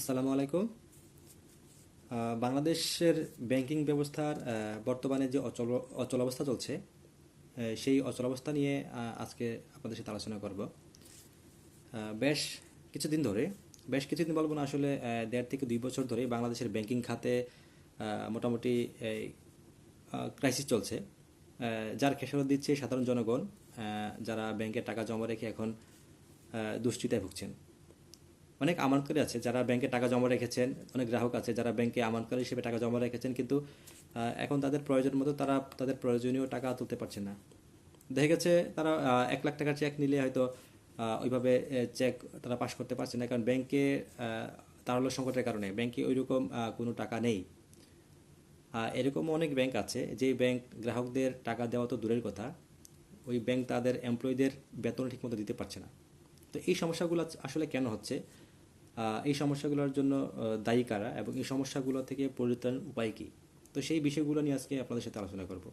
আসসালামু আলাইকুম। বাংলাদেশের ব্যাংকিং ব্যবস্থার বর্তমানে যে অচল অচল অবস্থা চলছে সেই অচল অবস্থা নিয়ে আজকে আপনাদের সাথে আলোচনা করব। বেশ কিছুদিন ধরে বেশ কিছুদিন বলব না আসলে দেড় থেকে দুই বছর ধরে বাংলাদেশের ব্যাংকিং খাতে মোটামুটি ক্রাইসিস চলছে। যার খেসারত দিচ্ছে সাধারণ জনগণ যারা ব্যাংকে টাকা জমা রেখে এখন আহ, দুশ্চিন্তায় ভুগছেন। অনেক আমানতকারী আছে যারা ব্যাংকে টাকা জমা রেখেছেন, অনেক গ্রাহক আছে যারা ব্যাংকে আমানতকারী হিসেবে টাকা জমা রেখেছেন কিন্তু এখন তাদের প্রয়োজন মতো তারা তাদের প্রয়োজনীয় টাকা তুলতে পারছে না। দেখা গেছে তারা এক লাখ টাকার চেক নিলে হয়তো ওইভাবে চেক তারা পাশ করতে পারছে না কারণ ব্যাংকে তারল্য সংকটের কারণে। ব্যাংকে ওইরকম কোনো টাকা নেই। এরকম অনেক ব্যাংক আছে যে ব্যাংক গ্রাহকদের টাকা দেওয়া তো দূরের কথা, ওই ব্যাংক তাদের এমপ্লয়ীদের বেতন ঠিকমতো দিতে পারছে না। তো এই সমস্যাগুলো আসলে কেন হচ্ছে? এই সমস্যাগুলোর জন্য দায়ী কারা এবং এই সমস্যাগুলো থেকে পরিত্রাণ উপায় কী? তো সেই বিষয়গুলো নিয়ে আজকে আপনাদের সাথে আলোচনা করব।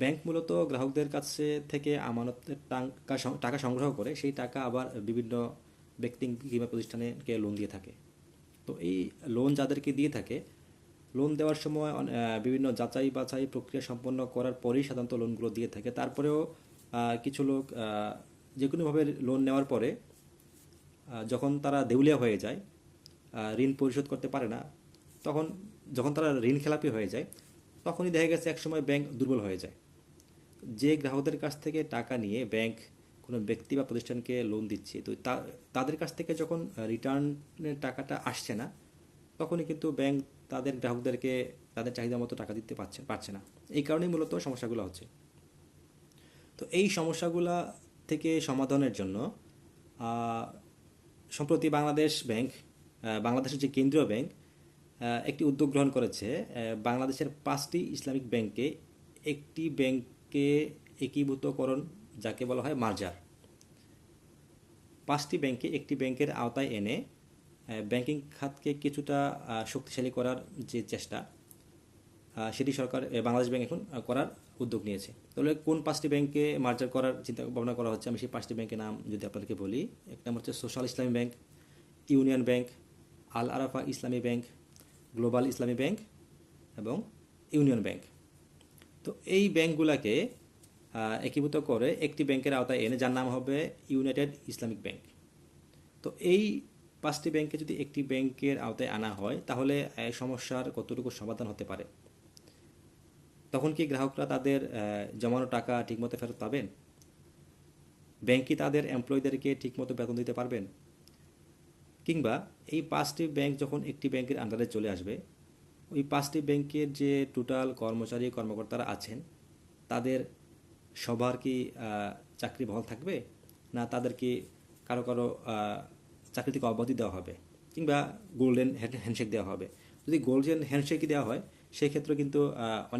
ব্যাংক মূলত গ্রাহকদের কাছে থেকে আমানতের টাকা টাকা সংগ্রহ করে, সেই টাকা আবার বিভিন্ন ব্যক্তি কিংবা প্রতিষ্ঠানকে লোন দিয়ে থাকে। তো এই লোন যাদেরকে দিয়ে থাকে লোন দেওয়ার সময় বিভিন্ন যাচাই বাছাই প্রক্রিয়া সম্পন্ন করার পরেই সাধারণত লোনগুলো দিয়ে থাকে। তারপরেও কিছু লোক যে কোনোভাবে লোন নেওয়ার পরে যখন তারা দেউলিয়া হয়ে যায় ঋণ পরিশোধ করতে পারে না, তখন যখন তারা ঋণ খেলাপি হয়ে যায়, তখনই দেখা গেছে একসময় ব্যাংক দুর্বল হয়ে যায়। যে গ্রাহকদের কাছ থেকে টাকা নিয়ে ব্যাংক কোনো ব্যক্তি বা প্রতিষ্ঠানকে লোন দিচ্ছে, তো তাদের কাছ থেকে যখন রিটার্নের টাকাটা আসছে না, তখনই কিন্তু ব্যাংক তাদের গ্রাহকদেরকে তাদের চাহিদা মতো টাকা দিতে পারছে পারছে না। এই কারণেই মূলত সমস্যাগুলো হচ্ছে। তো এই সমস্যাগুলা থেকে সমাধানের জন্য সম্প্রতি বাংলাদেশ ব্যাংক বাংলাদেশের যে কেন্দ্রীয় ব্যাংক একটি উদ্যোগ গ্রহণ করেছে। বাংলাদেশের পাঁচটি ইসলামিক ব্যাংকে একটি ব্যাংকে একীভূতকরণ যাকে বলা হয় মার্জার। পাঁচটি ব্যাংকে একটি ব্যাংকের আওতায় এনে ব্যাংকিং খাতকে কিছুটা শক্তিশালী করার যে চেষ্টা সেটি সরকার বাংলাদেশ ব্যাংক এখন করার উদ্যোগ নিয়েছে। তাহলে কোন পাঁচটি ব্যাংকে মার্জার করার চিন্তা ভাবনা করা হচ্ছে? আমি সেই পাঁচটি ব্যাংকের নাম যদি আপনাদেরকে বলি, এক নাম হচ্ছে social Islami bank union bank Al Arafah Islami bank global Islami bank এবং ইউনিয়ন ব্যাংক তো এই ব্যাংকগুলোকে একীভূত করে একটি ব্যাংকের আওতায় এনে যার নাম হবে ইউনাইটেড ইসলামিক ব্যাংক তো এই পাঁচটি ব্যাংকে যদি একটি ব্যাংকের আওতায় আনা হয়, তাহলে সমস্যার কতটুকু সমাধান হতে পারে? তখন কি গ্রাহকরা তাদের জমানো টাকা ঠিকমতো ফেরত পাবেন? ব্যাংক কি তাদের এমপ্লয়ীদেরকে ঠিকমতো বেতন দিতে পারবেন? কিংবা এই পাঁচটি ব্যাংক যখন একটি ব্যাংকের আন্ডারে চলে আসবে, ওই পাঁচটি ব্যাংকের যে টোটাল কর্মচারী, কর্মকর্তারা আছেন, তাদের সবার কি চাকরি বহাল থাকবে? না তাদেরকে কারও কারও চাকরি থেকে অব্যাহতি দেওয়া হবে? কিংবা গোল্ডেন হ্যান্ডশেক দেওয়া হবে? যদি গোল্ডেন হ্যান্ডশেকই দেওয়া হয় সেই ক্ষেত্রে কিন্তু অনেক